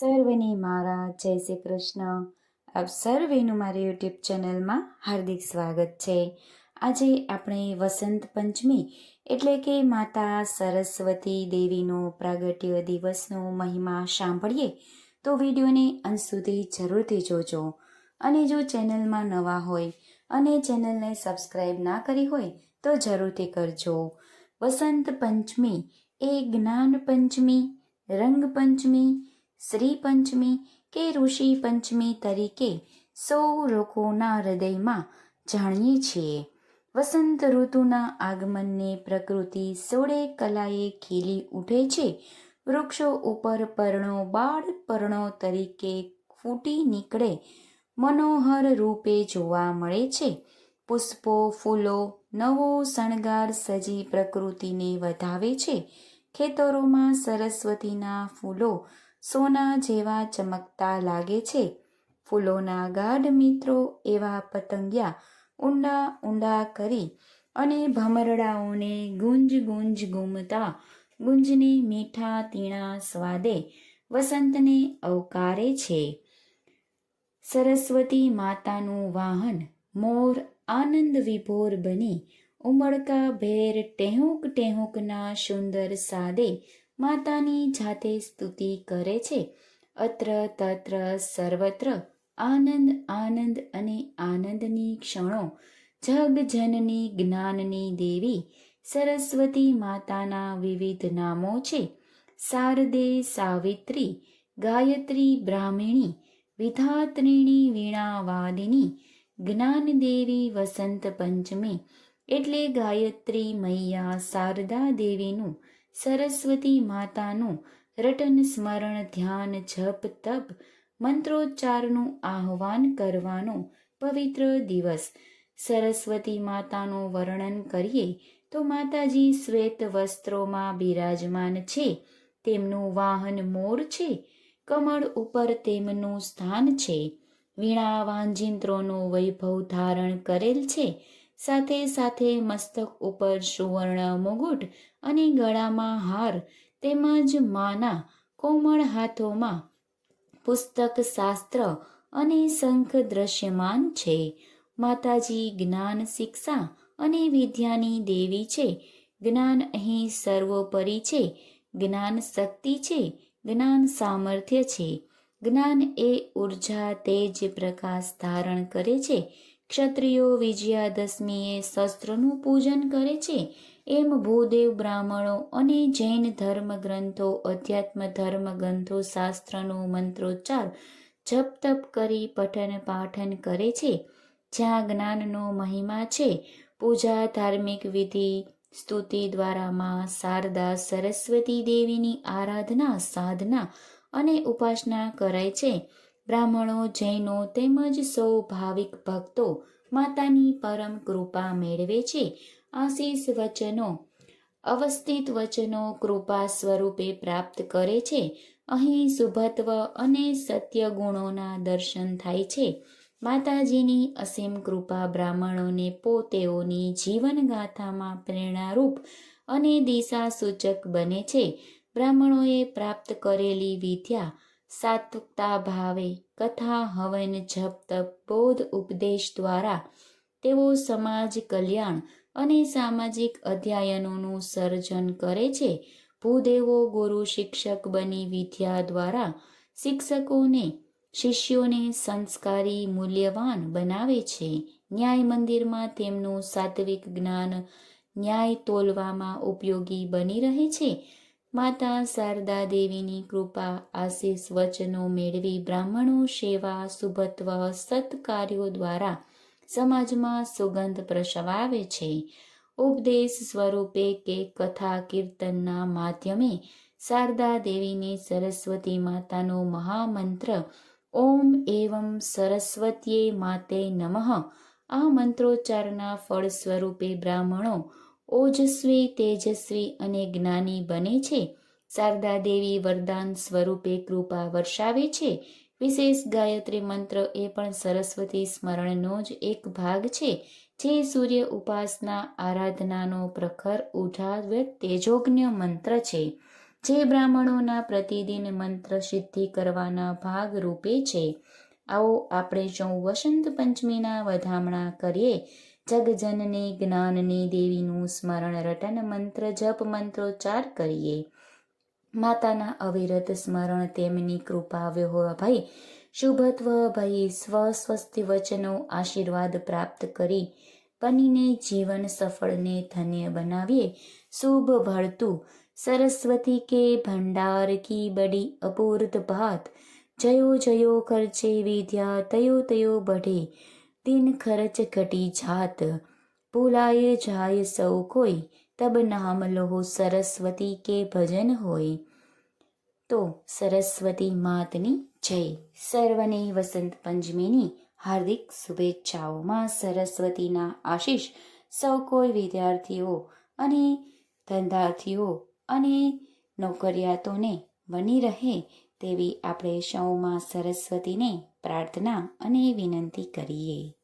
સર્વને મારા, જય શ્રી કૃષ્ણ. આપ સર્વેનું મારી યુટ્યુબ ચેનલમાં હાર્દિક સ્વાગત છે. આજે આપણે વસંત પંચમી એટલે કે માતા સરસ્વતી દેવીનો પ્રાગટ્ય દિવસનો મહિમા સાંભળીએ તો વિડીયોને અંત સુધી જરૂરથી જોજો. અને જો ચેનલમાં નવા હોય અને ચેનલને સબસ્ક્રાઈબ ના કરી હોય તો જરૂરથી કરજો. વસંત પંચમી એ જ્ઞાન પંચમી, રંગ પંચમી શ્રી પંચમી કે ઋષિ પંચમી તરીકે સૌ લોકોના હૃદયમાં જાણીએ છીએ. વસંત ઋતુના આગમનને પ્રકૃતિ સોળે કલાએ ખીલી ઉઠે છે. વૃક્ષો ઉપર પર્ણો, બાળ પર્ણો તરીકે ફૂટી નીકળે. મનોહર રૂપે જોવા મળે છે. પુષ્પો, ફૂલો, નવો શણગાર સજી પ્રકૃતિને વધાવે છે. ખેતરોમાં સરસ્વતીના ફૂલો સોના જેવા ચમકતા લાગે છે. ફૂલોના ગાઢ મિત્રો એવા પતંગિયા ઊંડા ઊંડા કરી અને ભમરડાઓને ગુંજ ગુંજ ગુમતા ગુંજને મીઠા તીણા સ્વાદે વસંતને અવકારે છે. સરસ્વતી માતાનું વાહન મોર આનંદ વિભોર બની ઉમળકા ભેર ટેહુંક ટેહુંકના સુંદર સાદે માતાની જાતે સ્તુતિ કરે છે. અત્ર તત્ર સર્વત્ર આનંદ આનંદ અને આનંદની ક્ષણો. જગજનની જ્ઞાનની દેવી સરસ્વતી માતાના વિવિધ નામો છે. શારદે સાવિત્રી, ગાયત્રી બ્રાહ્મિણી, વિધાત્રિણી વીણાવાદિની, જ્ઞાનદેવી વસંત પંચમી, એટલે ગાયત્રી મૈયા શારદા દેવીનું સરસ્વતી માતાનું રટન સ્મરણ ધ્યાન જપ તપ મંત્રોચ્ચારનું આહવાન કરવાનો પવિત્ર દિવસ. સરસ્વતી માતાનું વર્ણન કરીએ તો માતાજી શ્વેત વસ્ત્રોમાં બિરાજમાન છે. તેમનું વાહન મોર છે. કમળ ઉપર તેમનું સ્થાન છે. વીણા વાંજિંત્રોનું વૈભવ ધારણ કરેલ છે. સાથે સાથે મસ્તક ઉપર સુવર્ણ મુગુટ અને ગળામાં હાર તેમજ માના કોમળ હાથોમાં પુસ્તક શાસ્ત્ર અને શંખ દ્રશ્યમાન છે. માતાજી જ્ઞાન શિક્ષા અને વિદ્યાની દેવી છે. જ્ઞાન અહીં સર્વોપરી છે. જ્ઞાન શક્તિ છે. જ્ઞાન સામર્થ્ય છે. જ્ઞાન એ ઊર્જા તેજ પ્રકાશ ધારણ કરે છે. ક્ષત્રિયો વિજયાદશમીએ શસ્ત્રનું પૂજન કરે છે. એમ ભૂદેવ બ્રાહ્મણો અને જૈન ધર્મ ગ્રંથો અધ્યાત્મ ધર્મ ગ્રંથો શાસ્ત્રનો મંત્રોચ્ચાર જપ તપ કરી પઠન પાઠન કરે છે. જ્યાં જ્ઞાનનો મહિમા છે. પૂજા, ધાર્મિક વિધિ, સ્તુતિ દ્વારા માં શારદા સરસ્વતી દેવીની આરાધના, સાધના અને ઉપાસના કરાય છે. બ્રાહ્મણો, જૈનો તેમજ સૌ ભાવિક ભક્તો માતાની પરમ કૃપા મેળવે છે. આશીષ વચનો, અવસ્થિત વચનો કૃપા સ્વરૂપે પ્રાપ્ત કરે છે. અહીં શુભત્વ અને સત્ય ગુણોના દર્શન થાય છે. માતાજીની અસીમ કૃપા બ્રાહ્મણોને પોતેઓની જીવનગાથામાં પ્રેરણારૂપ અને દિશા સૂચક બને છે. બ્રાહ્મણોએ પ્રાપ્ત કરેલી વિદ્યા સાત્વિકતા ભાવે કથા, હવન, જપ, તપ, બોધ, ઉપદેશ દ્વારા તેઓ સમાજ કલ્યાણ અને સામાજિક અધ્યયનોનું સર્જન કરે છે. ભૂદેવો ગુરુ શિક્ષક બની વિદ્યા દ્વારા શિક્ષકોને, શિષ્યોને સંસ્કારી મૂલ્યવાન બનાવે છે. ન્યાય મંદિરમાં તેમનું સાત્વિક જ્ઞાન ન્યાય તોલવામાં ઉપયોગી બની રહે છે. માતા શારદા દેવીની કૃપા, આશીષ, વચનો મેળવી બ્રાહ્મણો સેવા, શુભત્વ, સત્કાર્યો દ્વારા સમાજમાં સુગંધ પ્રસવાવે છે. ઉપદેશ સ્વરૂપે કે કથા કીર્તનના માધ્યમે શારદા દેવીની સરસ્વતી માતાનો મહામંત્ર, ઓમ એવમ સરસ્વતીએ માતે નમઃ, આ મંત્રોચ્ચારના ફળ સ્વરૂપે બ્રાહ્મણો ઓજસ્વી, તેજસ્વી અને જ્ઞાની બને છે. શારદા દેવી વરદાન સ્વરૂપે કૃપા વર્ષાવે છે. વિશેષ ગાયત્રી મંત્ર એ પણ સરસ્વતી સ્મરણનો જ એક ભાગ છે. જે સૂર્ય ઉપાસના આરાધનાનો પ્રખર ઉઠાવ્ય તેજોજ્ઞ મંત્ર છે. જે બ્રાહ્મણોના પ્રતિદિન મંત્ર સિદ્ધિ કરવાના ભાગ રૂપે છે. આવો આપણે સૌ વસંત પંચમીના વધામણા કરીએ. જગજનની, જ્ઞાનની, દેવીનું સ્મરણ, રટન મંત્ર, જપ મંત્રોચ્ચાર કરીએ. માતાના અવિરત સ્મરણ તેમની કૃપા ભય શુભત્વ ભય સ્વ વચનો આશીર્વાદ પ્રાપ્ત કરી. બનીને જીવન સફળને ધન્ય બનાવીએ. શુભ ભળતું સરસ્વતી કે ભંડાર કી બડી અપૂર્ત ભાત. જયો જયો ખર્ચે વિદ્યા, તયો તયો બઢે. દિન ખર્ચ ઘટી જાત. ભૂલાય જાય સૌ કોઈ, તબ નામ લો સરસ્વતી કે ભજન હોય. તો સરસ્વતી માતની જય. સર્વને વસંત પંચમીની હાર્દિક શુભેચ્છાઓમાં સરસ્વતીના આશીષ સૌ કોઈ વિદ્યાર્થીઓ અને ધંધાર્થીઓ અને નોકરિયાતોને બની રહે તેવી આપણે સૌમાં સરસ્વતીને પ્રાર્થના અને વિનંતી કરીએ.